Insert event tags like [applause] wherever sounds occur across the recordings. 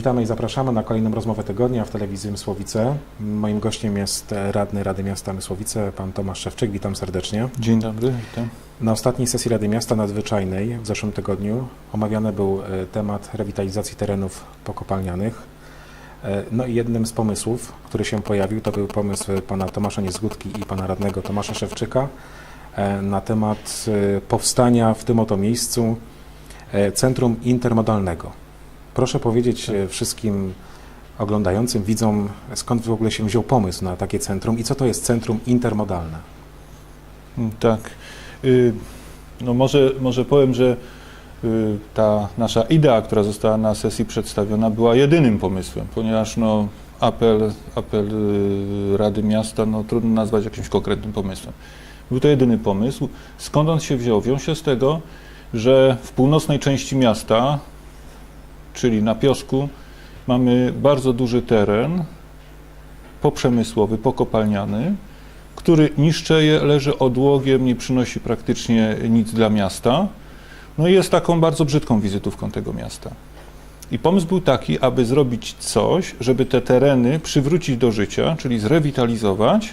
Witamy i zapraszamy na kolejną rozmowę tygodnia w telewizji Mysłowice. Moim gościem jest radny Rady Miasta Mysłowice, pan Tomasz Szewczyk. Witam serdecznie. Dzień dobry, witam. Na ostatniej sesji Rady Miasta Nadzwyczajnej w zeszłym tygodniu omawiany był e, temat rewitalizacji terenów pokopalnianych. E, No i jednym z pomysłów, który się pojawił, to był pomysł pana Tomasza Niezgódki i pana radnego Tomasza Szewczyka e, na temat powstania w tym oto miejscu Centrum Intermodalnego. Proszę powiedzieć e, wszystkim oglądającym, widzom, skąd w ogóle się wziął pomysł na takie centrum i co to jest Centrum Intermodalne? Mm, Tak. Y, No może, może powiem, że y, ta nasza idea, która została na sesji przedstawiona, była jedynym pomysłem, ponieważ no, apel, apel y, Rady Miasta no, trudno nazwać jakimś konkretnym pomysłem. Był to jedyny pomysł. Skąd on się wziął? Wziął się z tego, że w północnej części miasta, czyli na Piosku, mamy bardzo duży teren poprzemysłowy, pokopalniany, który niszczeje, leży odłogiem, nie przynosi praktycznie nic dla miasta. No i jest taką bardzo brzydką wizytówką tego miasta. I pomysł był taki, aby zrobić coś, żeby te tereny przywrócić do życia, czyli zrewitalizować,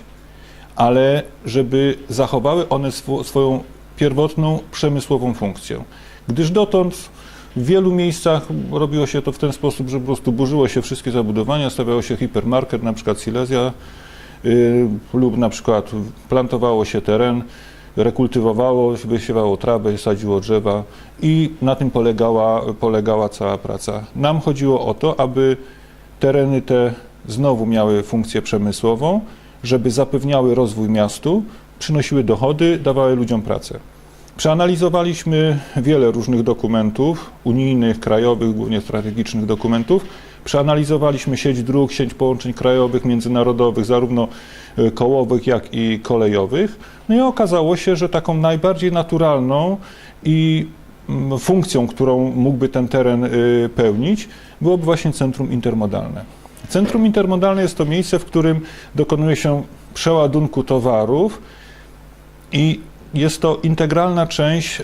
ale żeby zachowały one swo- swoją pierwotną przemysłową funkcję. Gdyż dotąd w wielu miejscach robiło się to w ten sposób, że po prostu burzyło się wszystkie zabudowania, stawiało się hipermarket, na przykład Silesia, y, lub na przykład plantowało się teren, rekultywowało, wysiewało trawę, sadziło drzewa i na tym polegała, polegała cała praca. Nam chodziło o to, aby tereny te znowu miały funkcję przemysłową, żeby zapewniały rozwój miastu, przynosiły dochody, dawały ludziom pracę. Przeanalizowaliśmy wiele różnych dokumentów, unijnych, krajowych, głównie strategicznych dokumentów. Przeanalizowaliśmy sieć dróg, sieć połączeń krajowych, międzynarodowych, zarówno y, kołowych, jak i kolejowych. No i okazało się, że taką najbardziej naturalną i mm, funkcją, którą mógłby ten teren y, pełnić, byłoby właśnie centrum intermodalne. Centrum intermodalne jest to miejsce, w którym dokonuje się przeładunku towarów i jest to integralna część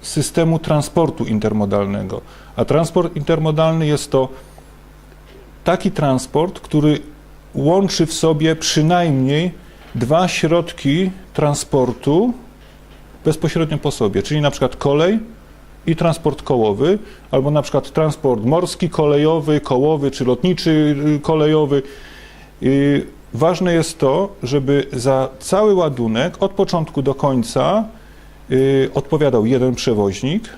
systemu transportu intermodalnego. A transport intermodalny jest to taki transport, który łączy w sobie przynajmniej dwa środki transportu bezpośrednio po sobie, czyli na przykład kolej i transport kołowy, albo na przykład transport morski, kolejowy, kołowy czy lotniczy y, kolejowy. Ważne jest to, żeby za cały ładunek od początku do końca y, odpowiadał jeden przewoźnik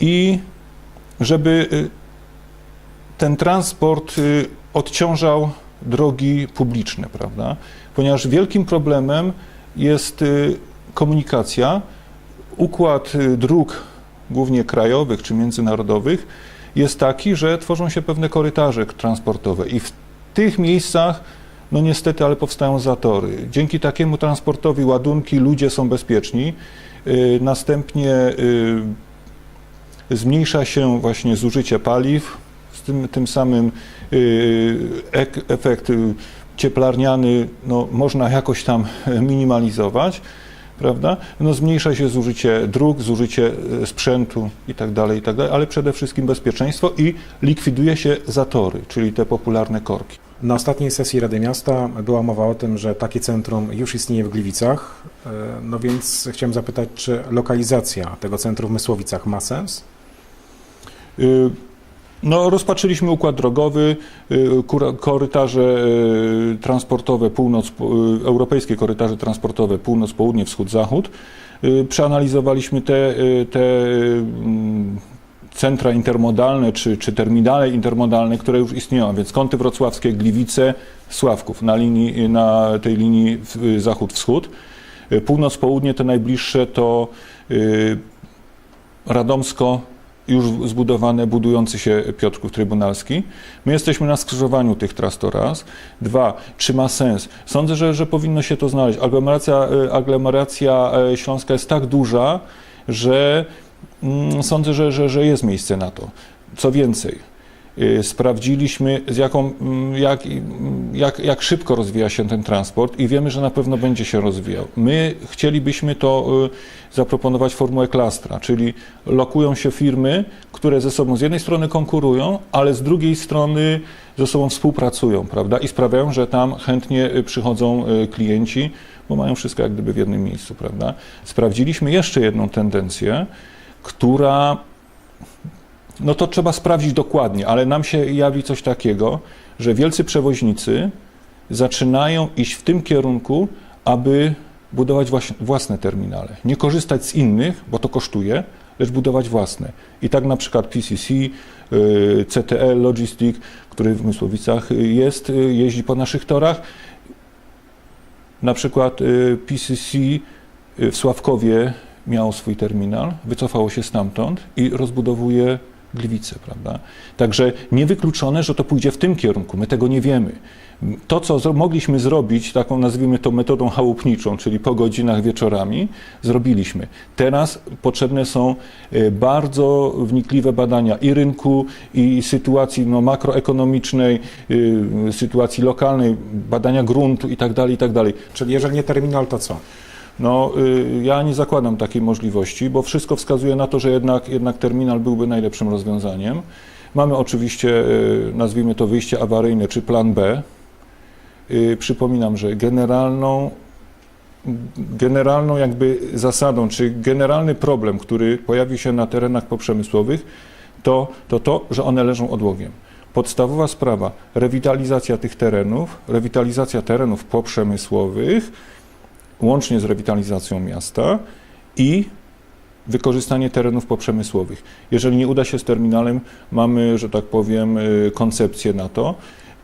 i żeby y, ten transport y, odciążał drogi publiczne, prawda? Ponieważ wielkim problemem jest komunikacja. Układ dróg, głównie krajowych czy międzynarodowych, jest taki, że tworzą się pewne korytarze transportowe i w tych miejscach, no niestety, ale powstają zatory. Dzięki takiemu transportowi ładunki, ludzie są bezpieczni. Y, Następnie y, zmniejsza się właśnie zużycie paliw, z tym, tym samym y, ek, efekt cieplarniany no, można jakoś tam [laughs] minimalizować, prawda? No, zmniejsza się zużycie dróg, zużycie sprzętu i tak dalej, i tak ale przede wszystkim bezpieczeństwo i likwiduje się zatory, czyli te popularne korki. Na ostatniej sesji Rady Miasta była mowa o tym, że takie centrum już istnieje w Gliwicach. E, No więc chciałem zapytać, czy lokalizacja tego centrum w Mysłowicach ma sens? Y, No, rozpatrzyliśmy układ drogowy, kura- korytarze transportowe północ, europejskie korytarze transportowe północ, południe, wschód, zachód. Przeanalizowaliśmy te, te centra intermodalne czy, czy terminale intermodalne, które już istnieją, więc kąty wrocławskie, Gliwice, Sławków na, linii, na tej linii zachód-wschód. Y, Północ-południe te najbliższe to y, Radomsko, już zbudowane, budujący się Piotrków Trybunalski. My jesteśmy na skrzyżowaniu tych tras to raz. Dwa, czy ma sens? Sądzę, że, że powinno się to znaleźć. Aglomeracja, y, aglomeracja y, śląska jest tak duża, że sądzę, że, że, że jest miejsce na to. Co więcej, Y, Sprawdziliśmy, z jaką, mm, jak, mm, jak, jak szybko rozwija się ten transport i wiemy, że na pewno będzie się rozwijał. My chcielibyśmy to y, zaproponować formułę klastra, czyli lokują się firmy, które ze sobą z jednej strony konkurują, ale z drugiej strony ze sobą współpracują, prawda? I sprawiają, że tam chętnie y, przychodzą klienci, bo mają wszystko jak gdyby w jednym miejscu, prawda? Sprawdziliśmy jeszcze jedną tendencję, która no to trzeba sprawdzić dokładnie, ale nam się jawi coś takiego, że wielcy przewoźnicy zaczynają iść w tym kierunku, aby budować własne terminale. Nie korzystać z innych, bo to kosztuje, lecz budować własne. I tak na przykład PCC, y, CTL Logistic, który w Mysłowicach y, jest, y, jeździ po naszych torach. Na przykład y, PCC y, w Sławkowie miało swój terminal, wycofało się stamtąd i rozbudowuje Gliwice, prawda? Także niewykluczone, że to pójdzie w tym kierunku, my tego nie wiemy. To, co mogliśmy zrobić, taką nazwijmy to metodą chałupniczą, czyli po godzinach wieczorami, zrobiliśmy. Teraz potrzebne są e, bardzo wnikliwe badania i rynku, i sytuacji no, makroekonomicznej, y, sytuacji lokalnej, badania gruntu i tak dalej, i tak. Czyli jeżeli nie terminal, to co? No, y, ja nie zakładam takiej możliwości, bo wszystko wskazuje na to, że jednak, jednak terminal byłby najlepszym rozwiązaniem. Mamy oczywiście, y, nazwijmy to wyjście awaryjne, czy plan B. Y, Przypominam, że generalną, generalną jakby zasadą, czy generalny problem, który pojawi się na terenach poprzemysłowych, to to, to że one leżą odłogiem. Podstawowa sprawa, rewitalizacja tych terenów, rewitalizacja terenów poprzemysłowych, łącznie z rewitalizacją miasta i wykorzystanie terenów poprzemysłowych. Jeżeli nie uda się z terminalem, mamy, że tak powiem, y, koncepcję na to,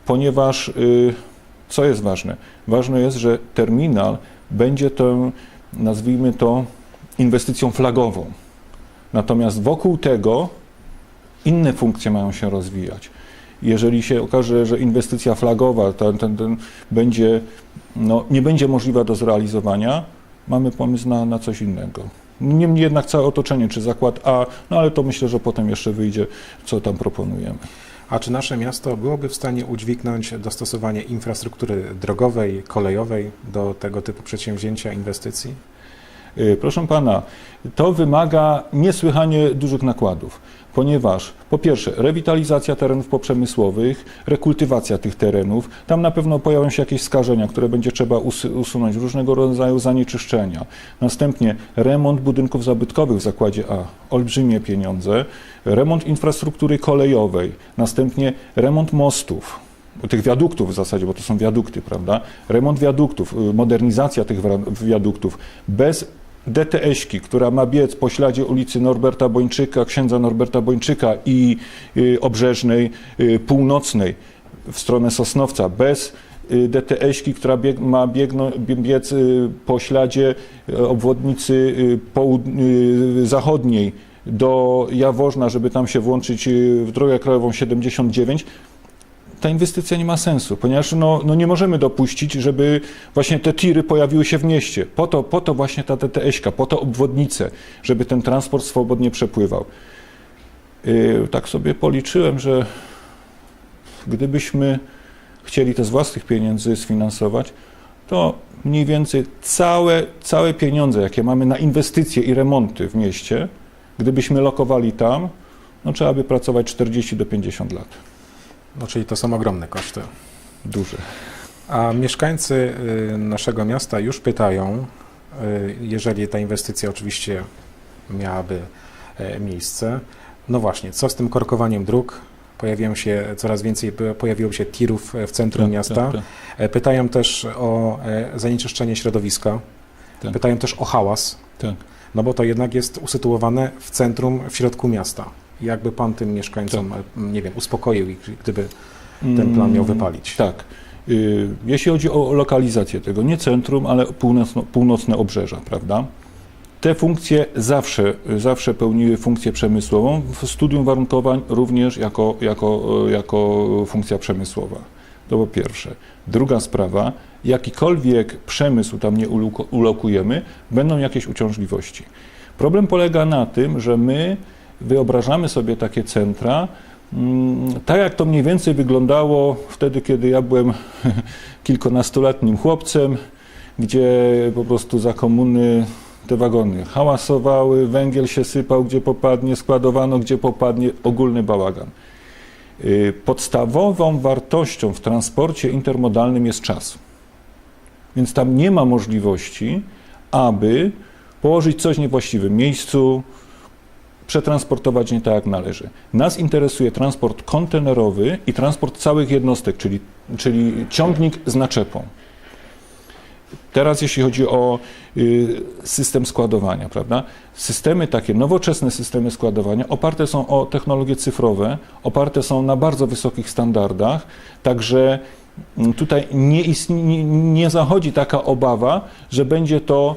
ponieważ y, co jest ważne? Ważne jest, że terminal będzie tą, nazwijmy to, inwestycją flagową. Natomiast wokół tego inne funkcje mają się rozwijać. Jeżeli się okaże, że inwestycja flagowa ten, ten, ten będzie, no, nie będzie możliwa do zrealizowania, mamy pomysł na, na coś innego. Niemniej jednak całe otoczenie, czy zakład A, no ale to myślę, że potem jeszcze wyjdzie, co tam proponujemy. A czy nasze miasto byłoby w stanie udźwignąć dostosowanie infrastruktury drogowej, kolejowej do tego typu przedsięwzięcia, inwestycji? Y, Proszę pana, to wymaga niesłychanie dużych nakładów, ponieważ po pierwsze rewitalizacja terenów poprzemysłowych, rekultywacja tych terenów, tam na pewno pojawią się jakieś skażenia, które będzie trzeba usunąć, różnego rodzaju zanieczyszczenia. Następnie remont budynków zabytkowych w zakładzie A, olbrzymie pieniądze, remont infrastruktury kolejowej, następnie remont mostów, tych wiaduktów w zasadzie, bo to są wiadukty, prawda? Remont wiaduktów, y, modernizacja tych wiaduktów. Bez DTS-ki, która ma biec po śladzie ulicy Norberta Bończyka, księdza Norberta Bończyka i y, obrzeżnej y, północnej w stronę Sosnowca, bez y, DTS-ki, która bieg, ma biegno, bie- biec po śladzie obwodnicy zachodniej do Jaworzna, żeby tam się włączyć w drogę krajową 79, ta inwestycja nie ma sensu, ponieważ no, no nie możemy dopuścić, żeby właśnie te tiry pojawiły się w mieście. Po to, po to właśnie ta TTS-ka, po to obwodnice, żeby ten transport swobodnie przepływał. Yy, tak sobie policzyłem, że gdybyśmy chcieli to z własnych pieniędzy sfinansować, to mniej więcej całe, całe pieniądze, jakie mamy na inwestycje i remonty w mieście, gdybyśmy lokowali tam, no trzeba by pracować 40 do 50 lat. No, czyli to są ogromne koszty. Duże. A mieszkańcy y, naszego miasta już pytają, y, jeżeli ta inwestycja oczywiście miałaby e, miejsce, no właśnie, co z tym korkowaniem dróg? Pojawią się coraz więcej, pojawiło się tirów w centrum Tak, miasta. tak, tak. E, Pytają też o e, zanieczyszczenie środowiska. Tak. Pytają też o hałas, Tak. no bo to jednak jest usytuowane w centrum, w środku miasta. Jakby pan tym mieszkańcom, e, nie wiem, uspokoił ich, gdyby ten plan miał Mm, wypalić? Tak. Y, Jeśli chodzi o lokalizację tego, nie centrum, ale północno, północne obrzeża, prawda? Te funkcje zawsze, zawsze pełniły funkcję przemysłową, w studium warunkowań również jako, jako, jako funkcja przemysłowa. To po pierwsze. Druga sprawa, jakikolwiek przemysł tam nie ulo- ulokujemy, będą jakieś uciążliwości. Problem polega na tym, że my wyobrażamy sobie takie centra, Mm, Tak jak to mniej więcej wyglądało wtedy, kiedy ja byłem [laughs] kilkunastoletnim chłopcem, gdzie po prostu za komuny te wagony hałasowały, węgiel się sypał, gdzie popadnie, składowano, gdzie popadnie, ogólny bałagan. Y, Podstawową wartością w transporcie intermodalnym jest czas. Więc tam nie ma możliwości, aby położyć coś w niewłaściwym miejscu, przetransportować nie tak jak należy. Nas interesuje transport kontenerowy i transport całych jednostek, czyli, czyli ciągnik z naczepą. Teraz jeśli chodzi o y, system składowania, prawda? Systemy takie, nowoczesne systemy składowania oparte są o technologie cyfrowe, oparte są na bardzo wysokich standardach, także tutaj nie, istnie, nie, zachodzi taka obawa, że będzie to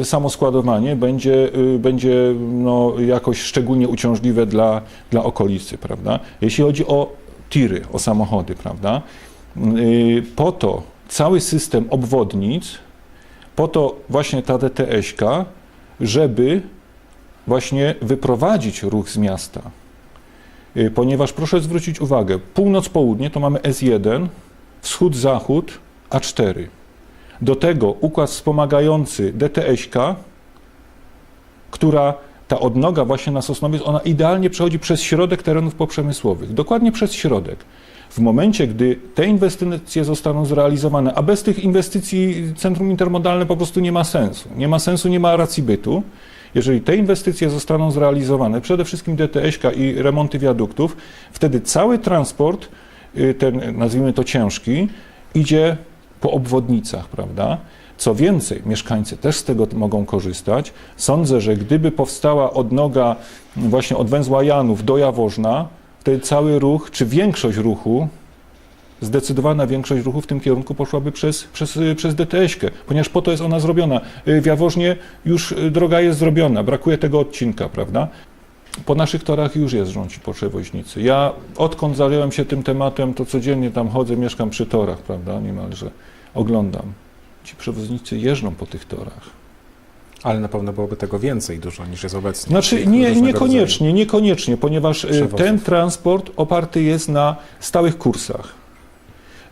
y, samo składowanie, będzie, y, będzie no, jakoś szczególnie uciążliwe dla, dla okolicy, prawda? Jeśli chodzi o tiry, o samochody, prawda? Y, Po to cały system obwodnic, po to właśnie ta DTS-ka, żeby właśnie wyprowadzić ruch z miasta. Ponieważ proszę zwrócić uwagę, północ-południe to mamy S1, wschód-zachód A4. Do tego układ wspomagający DTS-ka, która ta odnoga właśnie na Sosnowiec, ona idealnie przechodzi przez środek terenów poprzemysłowych, dokładnie przez środek. W momencie, gdy te inwestycje zostaną zrealizowane, a bez tych inwestycji centrum intermodalne po prostu nie ma sensu. Nie ma sensu, nie ma racji bytu. Jeżeli te inwestycje zostaną zrealizowane, przede wszystkim DTS-ka i remonty wiaduktów, wtedy cały transport, ten nazwijmy to ciężki, idzie po obwodnicach, prawda? Co więcej, mieszkańcy też z tego mogą korzystać. Sądzę, że gdyby powstała odnoga właśnie od węzła Janów do Jaworzna, wtedy cały ruch, czy większość ruchu, zdecydowana większość ruchu w tym kierunku poszłaby przez, przez, y, przez DTS-kę, ponieważ po to jest ona zrobiona. Y, W Jaworznie już y, droga jest zrobiona, brakuje tego odcinka, prawda? Po naszych torach już jest rządzi po przewoźnicy. Ja odkąd zająłem się tym tematem, to codziennie tam chodzę, mieszkam przy torach, prawda, niemalże oglądam. Ci przewoźnicy jeżdżą po tych torach. Ale na pewno byłoby tego więcej dużo niż jest obecnie. Znaczy nie, niekoniecznie, niekoniecznie, ponieważ y, przewozów. ten transport oparty jest na stałych kursach.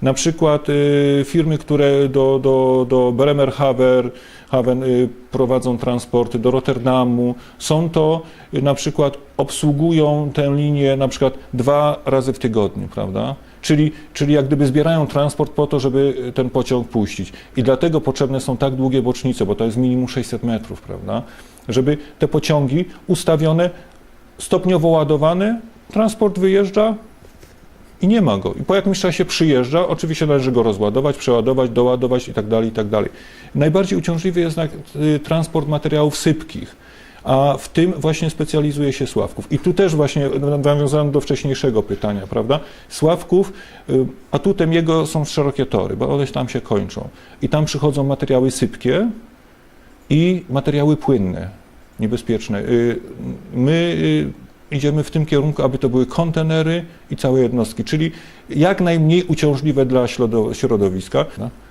Na przykład y, firmy, które do, do, do Bremerhaven Haven, y, prowadzą transporty do Rotterdamu, są to y, na przykład obsługują tę linię na przykład dwa razy w tygodniu, prawda? Czyli, czyli jak gdyby zbierają transport po to, żeby ten pociąg puścić. I dlatego potrzebne są tak długie bocznice, bo to jest minimum 600 metrów, prawda? Żeby te pociągi ustawione, stopniowo ładowane, transport wyjeżdża, i nie ma go. I po jakimś czasie przyjeżdża, oczywiście należy go rozładować, przeładować, doładować i tak dalej, i tak. Najbardziej uciążliwy jest y, transport materiałów sypkich, a w tym właśnie specjalizuje się Sławków. I tu też właśnie nawiązałem do wcześniejszego pytania, prawda? Sławków, y, atutem jego są szerokie tory, bo one tam się kończą. I tam przychodzą materiały sypkie i materiały płynne, niebezpieczne. Y, My idziemy w tym kierunku, aby to były kontenery i całe jednostki, czyli jak najmniej uciążliwe dla środo- środowiska.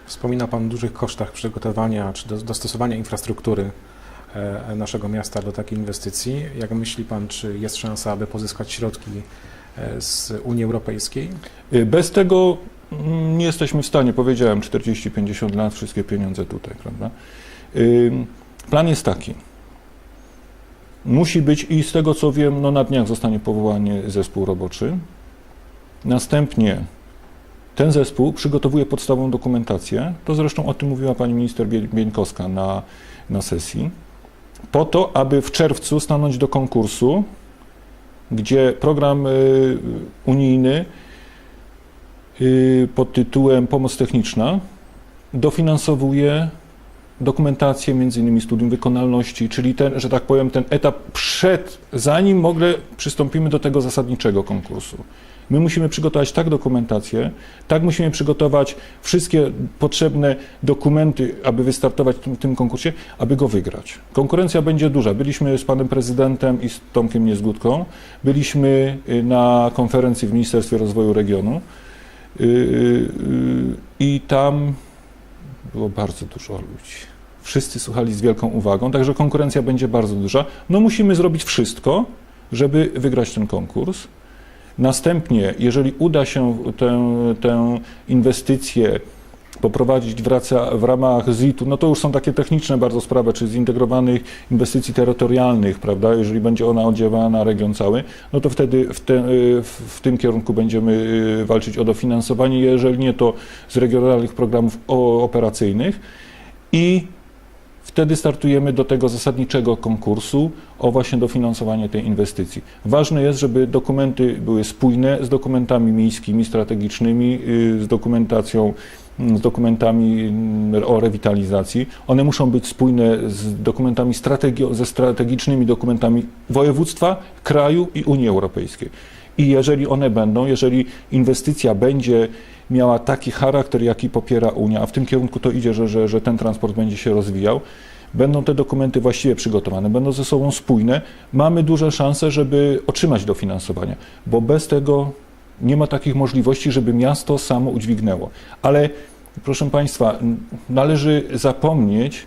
Wspomina Pan o dużych kosztach przygotowania czy do, dostosowania infrastruktury e, naszego miasta do takiej inwestycji. Jak myśli Pan, czy jest szansa, aby pozyskać środki e, z Unii Europejskiej? Y, Bez tego mm, nie jesteśmy w stanie, powiedziałem, 40-50 lat, wszystkie pieniądze tutaj, prawda? Plan jest taki. Musi być i z tego co wiem, no na dniach zostanie powołany zespół roboczy. Następnie ten zespół przygotowuje podstawową dokumentację. To zresztą o tym mówiła pani minister Bie- Bieńkowska na, na sesji. Po to, aby w czerwcu stanąć do konkursu, gdzie program y, unijny y, pod tytułem Pomoc Techniczna dofinansowuje dokumentację, między innymi studium wykonalności, czyli ten, że tak powiem, ten etap przed, zanim w ogóle przystąpimy do tego zasadniczego konkursu. My musimy przygotować tak dokumentację, tak musimy przygotować wszystkie potrzebne dokumenty, aby wystartować w tym, tym konkursie, aby go wygrać. Konkurencja będzie duża. Byliśmy z panem prezydentem i z Tomkiem Niezgódką, byliśmy y, na konferencji w Ministerstwie Rozwoju Regionu y, y, i tam było bardzo dużo ludzi. Wszyscy słuchali z wielką uwagą, także konkurencja będzie bardzo duża. No musimy zrobić wszystko, żeby wygrać ten konkurs. Następnie, jeżeli uda się tę, tę inwestycję poprowadzić w, raca, w ramach ZIT-u, no to już są takie techniczne bardzo sprawy, czy zintegrowanych inwestycji terytorialnych, prawda, jeżeli będzie ona oddziaływała na region cały, no to wtedy w, te, y, w, tym kierunku będziemy y, walczyć o dofinansowanie, jeżeli nie to z regionalnych programów operacyjnych. I wtedy startujemy do tego zasadniczego konkursu o właśnie dofinansowanie tej inwestycji. Ważne jest, żeby dokumenty były spójne z dokumentami miejskimi, strategicznymi, y, z dokumentacją, mm, z dokumentami mm, o rewitalizacji. One muszą być spójne z dokumentami strategi- ze strategicznymi dokumentami województwa, kraju i Unii Europejskiej. I jeżeli one będą, jeżeli inwestycja będzie miała taki charakter, jaki popiera Unia, a w tym kierunku to idzie, że, że, że ten transport będzie się rozwijał, będą te dokumenty właściwie przygotowane, będą ze sobą spójne, mamy duże szanse, żeby otrzymać dofinansowanie, bo bez tego nie ma takich możliwości, żeby miasto samo udźwignęło. Ale proszę Państwa, należy zapomnieć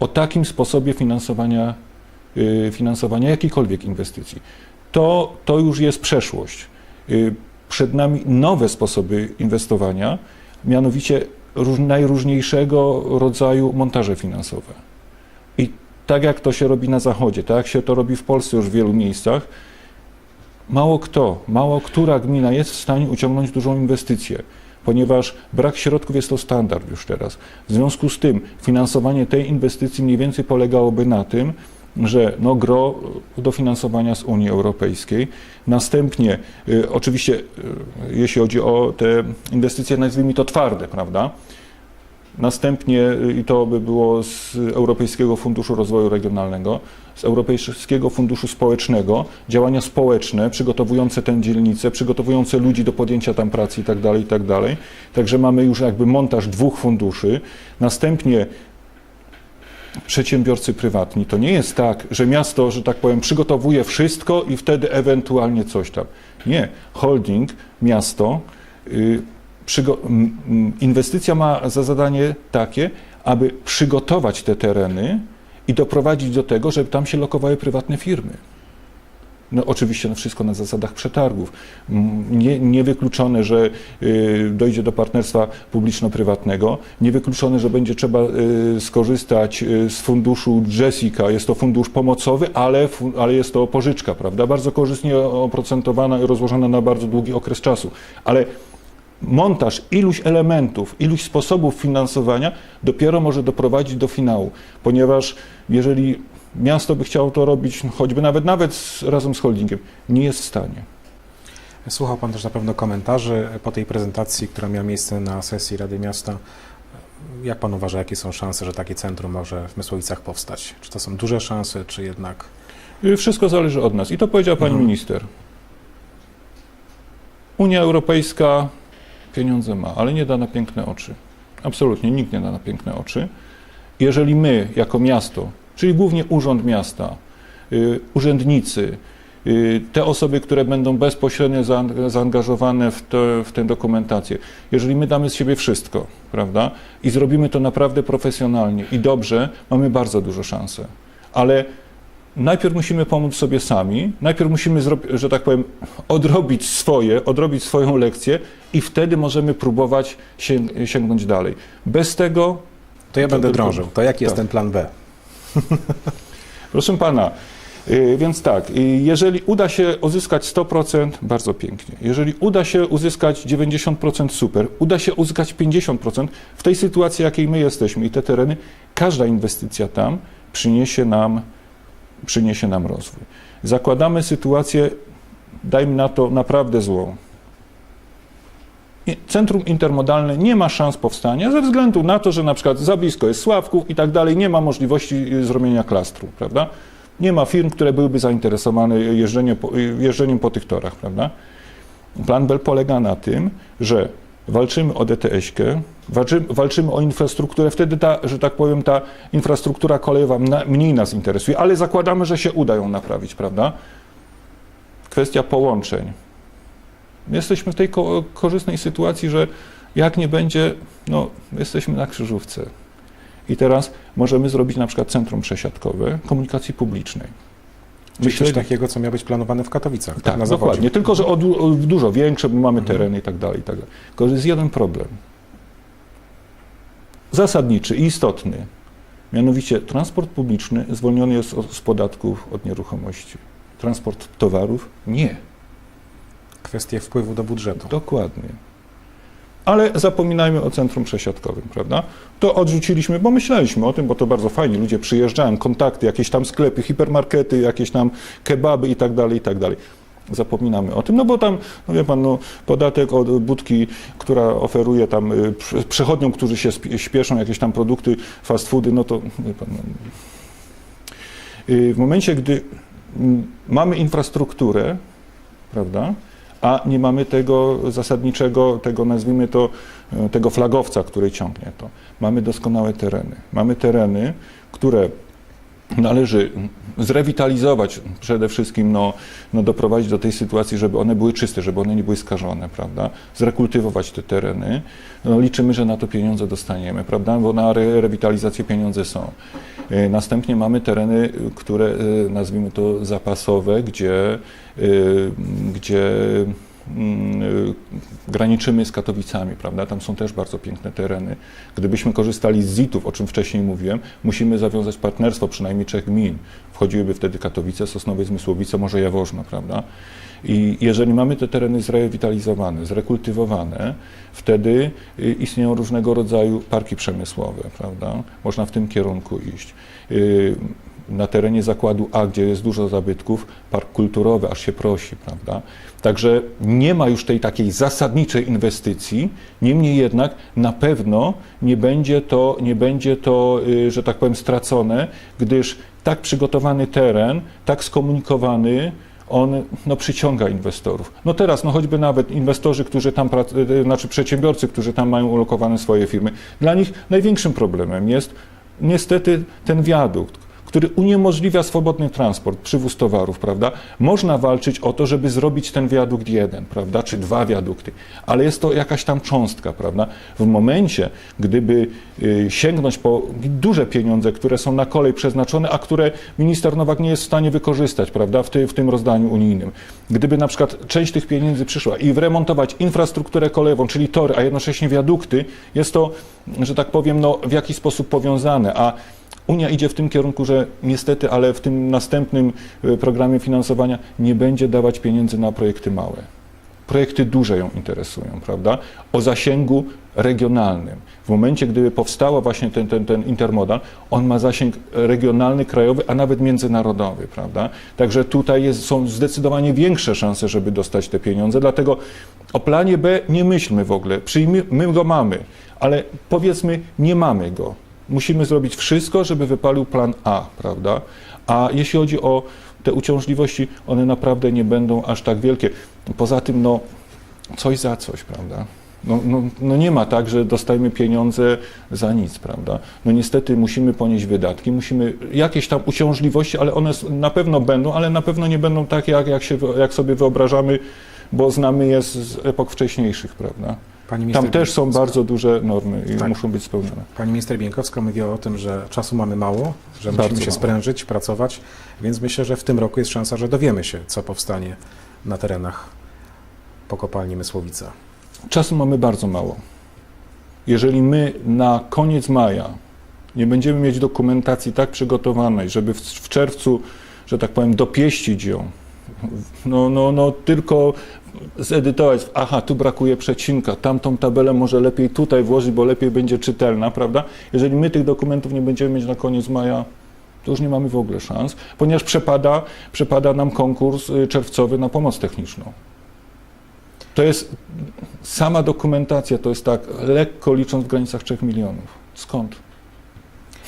o takim sposobie finansowania, y, finansowania jakiejkolwiek inwestycji. To, to już jest przeszłość. Przed nami nowe sposoby inwestowania, mianowicie róż, najróżniejszego rodzaju montaże finansowe. I tak jak to się robi na Zachodzie, tak jak się to robi w Polsce już w wielu miejscach, mało kto, mało która gmina jest w stanie uciągnąć dużą inwestycję, ponieważ brak środków jest to standard już teraz. W związku z tym finansowanie tej inwestycji mniej więcej polegałoby na tym, że no gro dofinansowania z Unii Europejskiej. Następnie, y, oczywiście, y, jeśli chodzi o te inwestycje, nazwijmy to twarde, prawda? Następnie, y, i to by było z Europejskiego Funduszu Rozwoju Regionalnego, z Europejskiego Funduszu Społecznego, działania społeczne, przygotowujące tę dzielnicę, przygotowujące ludzi do podjęcia tam pracy itd., itd. Także mamy już jakby montaż dwóch funduszy. Następnie przedsiębiorcy prywatni. To nie jest tak, że miasto, że tak powiem, przygotowuje wszystko i wtedy ewentualnie coś tam. Nie. Holding, miasto, y, inwestycja ma za zadanie takie, aby przygotować te tereny i doprowadzić do tego, żeby tam się lokowały prywatne firmy. No oczywiście no wszystko na zasadach przetargów. Nie, niewykluczone, że y, dojdzie do partnerstwa publiczno-prywatnego. Niewykluczone, że będzie trzeba y, skorzystać y, z funduszu Jessica. Jest to fundusz pomocowy, ale, ale jest to pożyczka, prawda? Bardzo korzystnie oprocentowana i rozłożona na bardzo długi okres czasu. Ale montaż iluś elementów, iluś sposobów finansowania dopiero może doprowadzić do finału, ponieważ jeżeli miasto by chciało to robić, choćby nawet, nawet z, razem z holdingiem, nie jest w stanie. Słuchał Pan też na pewno komentarzy po tej prezentacji, która miała miejsce na sesji Rady Miasta. Jak Pan uważa, jakie są szanse, że takie centrum może w Mysłowicach powstać? Czy to są duże szanse, czy jednak... Y, Wszystko zależy od nas. I to powiedziała pani Mhm. minister. Unia Europejska pieniądze ma, ale nie da na piękne oczy. Absolutnie nikt nie da na piękne oczy. Jeżeli my, jako miasto, czyli głównie Urząd Miasta, y, urzędnicy, y, te osoby, które będą bezpośrednio zaang- zaangażowane w, te, w tę dokumentację, jeżeli my damy z siebie wszystko, prawda, i zrobimy to naprawdę profesjonalnie i dobrze, mamy bardzo dużo szansę. Ale najpierw musimy pomóc sobie sami, najpierw musimy, że tak powiem, odrobić swoje, odrobić swoją lekcję i wtedy możemy próbować sięg- sięgnąć dalej. Bez tego, To ja będę drążył. To jaki jest tak. ten plan B? [laughs] proszę pana, y, więc tak, y, jeżeli uda się uzyskać 100%, bardzo pięknie. Jeżeli uda się uzyskać 90%, super. Uda się uzyskać 50%, w tej sytuacji, jakiej my jesteśmy i te tereny, każda inwestycja tam przyniesie nam, przyniesie nam rozwój. Zakładamy sytuację, dajmy na to naprawdę złą. Centrum intermodalne nie ma szans powstania ze względu na to, że na przykład za blisko jest Sławków i tak dalej, nie ma możliwości y, zrobienia klastru, prawda? Nie ma firm, które byłyby zainteresowane jeżdżeniem po, y, jeżdżeniem po tych torach, prawda? Plan B polega na tym, że walczymy o DTS-kę, walczymy, walczymy o infrastrukturę, wtedy ta, że tak powiem, ta infrastruktura kolejowa na, mniej nas interesuje, ale zakładamy, że się uda ją naprawić, prawda? Kwestia połączeń. Jesteśmy w tej ko- korzystnej sytuacji, że jak nie będzie, no jesteśmy na krzyżówce. I teraz możemy zrobić na przykład centrum przesiadkowe komunikacji publicznej. Czyli coś Myśleli- takiego, co miało być planowane w Katowicach, tak, Tak, na zawodzie. dokładnie. Tylko, że o, du- o dużo większe, bo mamy Mhm. tereny i tak dalej, i tak dalej. Tylko, jest jeden problem. Zasadniczy i istotny. Mianowicie transport publiczny zwolniony jest z podatków od nieruchomości. Transport towarów nie. Kwestie wpływu do budżetu. Dokładnie. Ale zapominajmy o centrum przesiadkowym, prawda? To odrzuciliśmy, bo myśleliśmy o tym, bo to bardzo fajnie. Ludzie przyjeżdżają, kontakty, jakieś tam sklepy, hipermarkety, jakieś tam kebaby i tak dalej, i tak dalej. Zapominamy o tym, no bo tam, no wie pan, no, podatek od budki, która oferuje tam y, prze- przechodniom, którzy się śpieszą, jakieś tam produkty, fast foody, no to wie pan, no, y, w momencie, gdy mm, mamy infrastrukturę, prawda, a nie mamy tego zasadniczego, tego nazwijmy to, e, tego flagowca, który ciągnie to. Mamy doskonałe tereny. Mamy tereny, które należy zrewitalizować, przede wszystkim no, no doprowadzić do tej sytuacji, żeby one były czyste, żeby one nie były skażone, prawda? Zrekultywować te tereny. No, liczymy, że na to pieniądze dostaniemy, prawda? Bo na re rewitalizację pieniądze są. E, Następnie mamy tereny, które y, nazwijmy to zapasowe, gdzie, y, gdzie graniczymy z Katowicami, prawda? Tam są też bardzo piękne tereny. Gdybyśmy korzystali z ZIT-ów, o czym wcześniej mówiłem, musimy zawiązać partnerstwo przynajmniej trzech gmin. Wchodziłyby wtedy Katowice, Sosnowiec, Mysłowice, może Jaworzno, prawda? I jeżeli mamy te tereny zrewitalizowane, zrekultywowane, wtedy y, istnieją różnego rodzaju parki przemysłowe, prawda? Można w tym kierunku iść. Y, Na terenie zakładu A, gdzie jest dużo zabytków, park kulturowy aż się prosi, prawda? Także nie ma już tej takiej zasadniczej inwestycji, niemniej jednak na pewno nie będzie to, nie będzie to y, że tak powiem, stracone, gdyż tak przygotowany teren, tak skomunikowany, on no, przyciąga inwestorów. No teraz, no choćby nawet inwestorzy, którzy tam, prac- y, znaczy przedsiębiorcy, którzy tam mają ulokowane swoje firmy, dla nich największym problemem jest niestety ten wiadukt, który uniemożliwia swobodny transport, przywóz towarów, prawda? Można walczyć o to, żeby zrobić ten wiadukt jeden, prawda, czy dwa wiadukty, ale jest to jakaś tam cząstka, prawda? W momencie, gdyby y, sięgnąć po duże pieniądze, które są na kolej przeznaczone, a które minister Nowak nie jest w stanie wykorzystać, prawda, w, ty, w tym rozdaniu unijnym. Gdyby na przykład część tych pieniędzy przyszła i wremontować infrastrukturę kolejową, czyli tory, a jednocześnie wiadukty, jest to, że tak powiem, no, w jakiś sposób powiązane, a Unia idzie w tym kierunku, że niestety, ale w tym następnym y, programie finansowania nie będzie dawać pieniędzy na projekty małe. Projekty duże ją interesują, prawda? O zasięgu regionalnym. W momencie, gdyby powstała właśnie ten, ten, ten intermodal, on ma zasięg regionalny, krajowy, a nawet międzynarodowy, prawda? Także tutaj jest, są zdecydowanie większe szanse, żeby dostać te pieniądze, dlatego o planie B nie myślmy w ogóle. Przyjmy, my go mamy, ale powiedzmy, nie mamy go. Musimy zrobić wszystko, żeby wypalił plan A, prawda? A jeśli chodzi o te uciążliwości, one naprawdę nie będą aż tak wielkie. Poza tym, no, coś za coś, prawda? No, no, no nie ma tak, że dostajemy pieniądze za nic, prawda? No niestety musimy ponieść wydatki, musimy jakieś tam uciążliwości, ale one na pewno będą, ale na pewno nie będą takie, jak, jak, się, jak sobie wyobrażamy, bo znamy je z epok wcześniejszych, prawda? Pani Tam też są bardzo duże normy i Tak. muszą być spełnione. Pani minister Bieńkowska mówiła o tym, że czasu mamy mało, że Bardzo musimy się mało. sprężyć, pracować, więc myślę, że w tym roku jest szansa, że dowiemy się, co powstanie na terenach po kopalni Mysłowica. Czasu mamy bardzo mało. Jeżeli my na koniec maja nie będziemy mieć dokumentacji tak przygotowanej, żeby w, w czerwcu, że tak powiem, dopieścić ją, no, no, no tylko zedytować, aha, tu brakuje przecinka, tamtą tabelę może lepiej tutaj włożyć, bo lepiej będzie czytelna, prawda? Jeżeli my tych dokumentów nie będziemy mieć na koniec maja, to już nie mamy w ogóle szans, ponieważ przepada, przepada nam konkurs y, czerwcowy na pomoc techniczną. To jest sama dokumentacja, to jest tak lekko licząc w granicach 3 milionów. Skąd?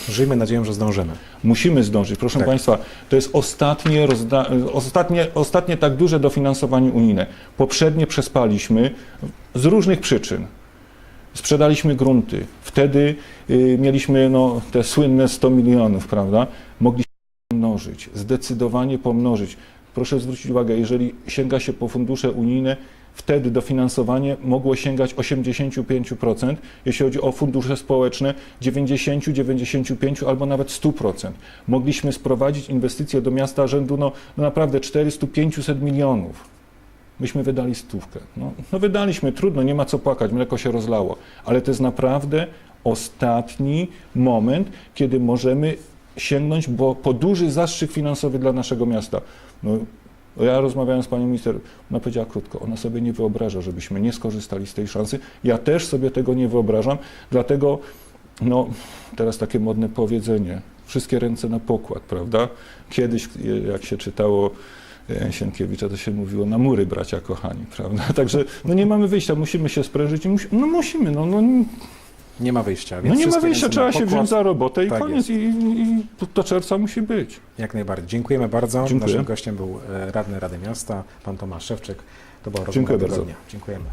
Żyjmy nadzieją, że zdążymy. Musimy zdążyć. Proszę Tak. Państwa, to jest ostatnie, rozda- ostatnie, ostatnie tak duże dofinansowanie unijne. Poprzednie przespaliśmy z różnych przyczyn. Sprzedaliśmy grunty. Wtedy y, mieliśmy no, te słynne 100 milionów, prawda? Mogliśmy pomnożyć, zdecydowanie pomnożyć. Proszę zwrócić uwagę, jeżeli sięga się po fundusze unijne, wtedy dofinansowanie mogło sięgać 85%, jeśli chodzi o fundusze społeczne 90, 95 albo nawet 100%. Mogliśmy sprowadzić inwestycje do miasta rzędu no, no naprawdę 400-500 milionów. Myśmy wydali stówkę. No, no wydaliśmy, trudno, nie ma co płakać, mleko się rozlało. Ale to jest naprawdę ostatni moment, kiedy możemy sięgnąć bo, po duży zastrzyk finansowy dla naszego miasta. No, ja rozmawiałem z panią minister, ona powiedziała krótko, ona sobie nie wyobraża, żebyśmy nie skorzystali z tej szansy. Ja też sobie tego nie wyobrażam, dlatego no, teraz takie modne powiedzenie, wszystkie ręce na pokład, prawda? Kiedyś, jak się czytało e, Sienkiewicza, to się mówiło na mury bracia kochani, [laughs] prawda? Także no nie mamy wyjścia, musimy się sprężyć i musi, no musimy, no, no, Nie ma wyjścia. no nie ma wyjścia, trzeba się wziąć za robotę i Tak koniec i, i, do czerwca musi być. Jak najbardziej. Dziękujemy bardzo. Dziękuję. Naszym gościem był e, radny Rady Miasta, pan Tomasz Szewczyk. To była rozmowa Dziękuję bardzo. tygodnia. Dziękujemy.